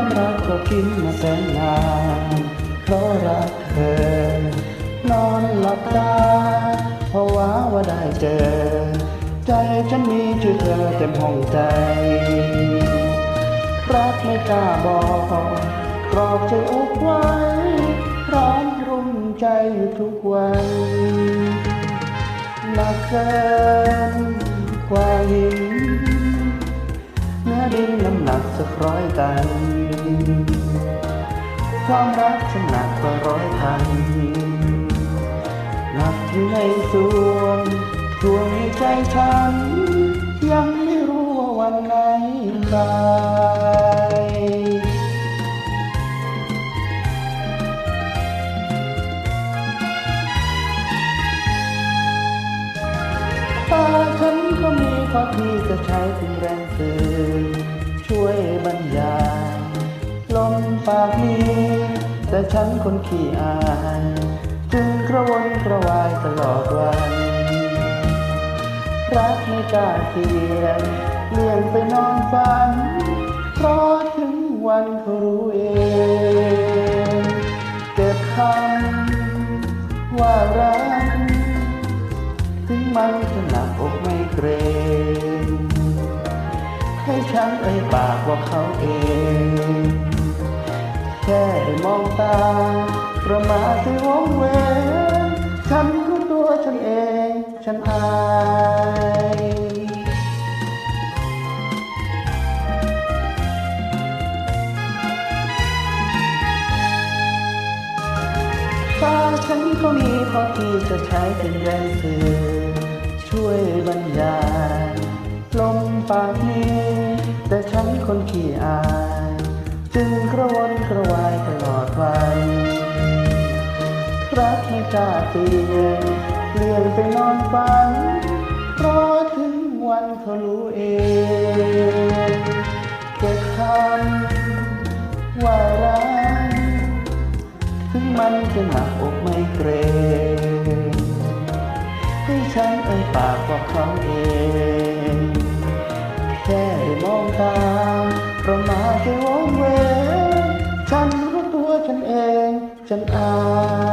ความรักก็กินมาแสนนานเพราะรักเธอนอนหลับตาเพราะว่าว่าได้เจอ ใจฉันมีชื่อเธอเต็มห้องใจ รักไม่กล้าบอกกรอบใจอกไว้พร้อมรุ่มใจอยู่ทุกวันหนักเกิน สักร้อยตัน ความรักฉันหนักกว่าร้อยพันหนักอยู่ในสวงทวงในใจฉัน ยังไม่รู้ว่าวันไหนคลายตาฉันก็มีข้อที่จะใช้เป็นแรงสื่อ ช่วยบรรยายลมปากมีแต่ฉันคนขี้อาย จึงกระวนกระวายตลอดวัน รักไม่กล้าเสียงเลี่ยงไปนอนฝัน เพราะถึงวันเขารู้เองเจ็บคำว่ารัก ถึงมันจะหนักอกไม่เกรง ฉันเอ่ยปากว่าเขาเอง แค่ได้มองตา ประมาทที่วงเวงฉันรู้ตัวฉันเอง ฉันอายตาฉันก็มีพอที่จะใช้เป็นแรงสื่อช่วยบรรยายลมปากนี้ กไม่กล้าเปลี่ยนเปลี่ยนไปนอนฝันรอถึงวันเขารู้เองเก็บคำว่ารักถึงมันจะหนักอกไม่เกรงให้ฉันเอ่ยปากว่าเขาเองแค่ได้มองตาประมาทใจวงเวฉันรู้ตัวฉันเอง ฉันอาย